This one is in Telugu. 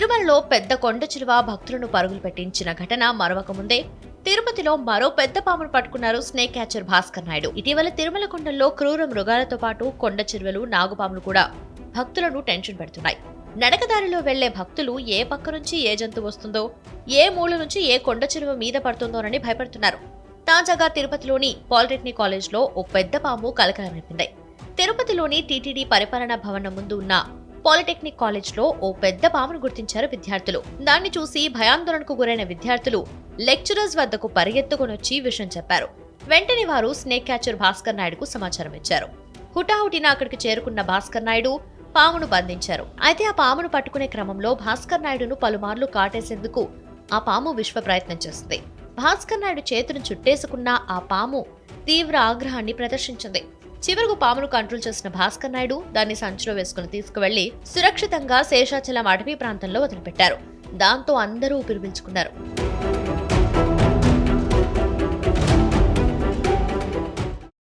తిరుమలలో పెద్ద కొండ చిలువ భక్తులను పరుగులు పెట్టించిన ఘటన మరొక ముందే. తిరుపతిలో మరో పెద్ద పామును పట్టుకున్నారు స్నేక్ క్యాచర్ భాస్కర్ నాయుడు. ఇటీవల తిరుమల కొండల్లో క్రూర మృగాలతో పాటు కొండ చిరువలు నాగుపాములు కూడా భక్తులను టెన్షన్ పెడుతున్నాయి. నడకదారిలో వెళ్ళే భక్తులు ఏ పక్క నుంచి ఏ జంతువు వస్తుందో ఏ మూల నుంచి ఏ కొండ చిరువ మీద పడుతుందోనని భయపడుతున్నారు. తాజాగా తిరుపతిలోని పాలిటెక్నిక్ కాలేజ్లో ఓ పెద్ద పాము కలకలం రేపింది. తిరుపతిలోని టీటీడీ పరిపాలనా భవనం ముందు ఉన్న పాలిటెక్నిక్ కాలేజ్లో ఓ పెద్ద పామును గుర్తించారు విద్యార్థులు. దాన్ని చూసి భయాందోళనకు గురైన విద్యార్థులు లెక్చరర్స్ వద్దకు పరిగెత్తుకొనొచ్చి విషయం చెప్పారు. వెంటనే వారు స్నేక్ క్యాచర్ భాస్కర్ నాయుడుకు సమాచారం ఇచ్చారు. హుటాహుటిన అక్కడికి చేరుకున్న భాస్కర్ నాయుడు పామును బంధించారు. అయితే ఆ పామును పట్టుకునే క్రమంలో భాస్కర్ నాయుడును పలుమార్లు కాటేసేందుకు ఆ పాము విశ్వ ప్రయత్నం చేస్తుంది. భాస్కర్ నాయుడు చేతును చుట్టేసుకున్న ఆ పాము తీవ్ర ఆగ్రహాన్ని ప్రదర్శించింది. చివరకు పామును కంట్రోల్ చేసిన భాస్కర్ నాయుడు దాన్ని సంచిలో వేసుకుని తీసుకువెళ్ళి సురక్షితంగా శేషాచలం అటవీ ప్రాంతంలో వదిలిపెట్టారు. దాంతో అందరూ ఊపిరి పీల్చుకున్నారు.